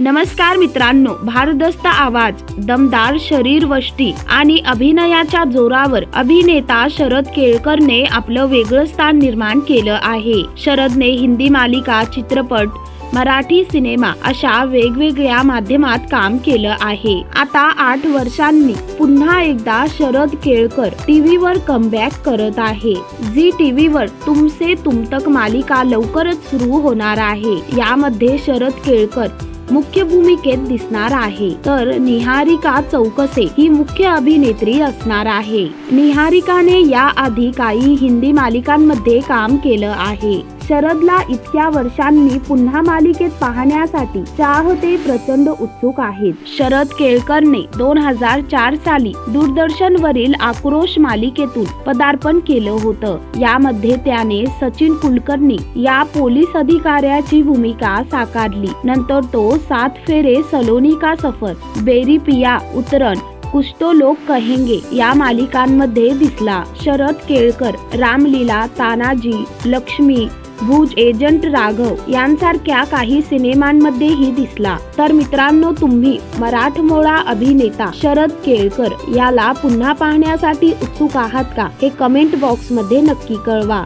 नमस्कार मित्रांनो भारदस्त आवाज दमदार शरीर वष्टी आणि अभिनयाच्या जोरावर अभिनेता शरद केळकरने आपलं वेगळं स्थान निर्माण केलं आहे. शरदने हिंदी मालिका चित्रपट मराठी सिनेमा अशा वेगवेगळ्या माध्यमात काम केलं आहे. आता आठ वर्षांनी पुन्हा एकदा शरद केळकर टीव्हीवर कमबॅक करत आहे. झी टीव्हीवर तुमसे तुमतक मालिका लवकरच सुरू होणार आहे. यामध्ये शरद केळकर मुख्य भूमिकेत दिसणार आहे. तर निहारिका चौकसे ही मुख्य अभिनेत्री असणार आहे. निहारिकाने याआधी काही हिंदी मालिकांमध्ये काम केलं आहे. शरदला इतक्या वर्षांनी पुन्हा मालिकेत पाहण्यासाठी चाहते प्रचंड उत्सुक आहेत. शरद केळकरने दोन हजार चार साली दूरदर्शन वरील आक्रोश मालिकेतून पदार्पण केलं होतं. यामध्ये त्याने सचिन कुलकर्णी या पोलीस अधिकाऱ्याची भूमिका साकारली. नंतर तो सात फेरे सलोनी का सफर बेरी पिया उतरण कुछ तो लोग कहेंगे या मालिकांमध्ये दिसला. शरद केळकर रामलीला तानाजी लक्ष्मी भुज एजंट राघव यांसारख्या काही सिनेमांमध्येही दिसला. तर मित्रांनो तुम्ही मराठमोळा अभिनेता शरद केळकर याला पुन्हा पाहण्यासाठी उत्सुक आहात का? हे कमेंट बॉक्समध्ये नक्की कळवा.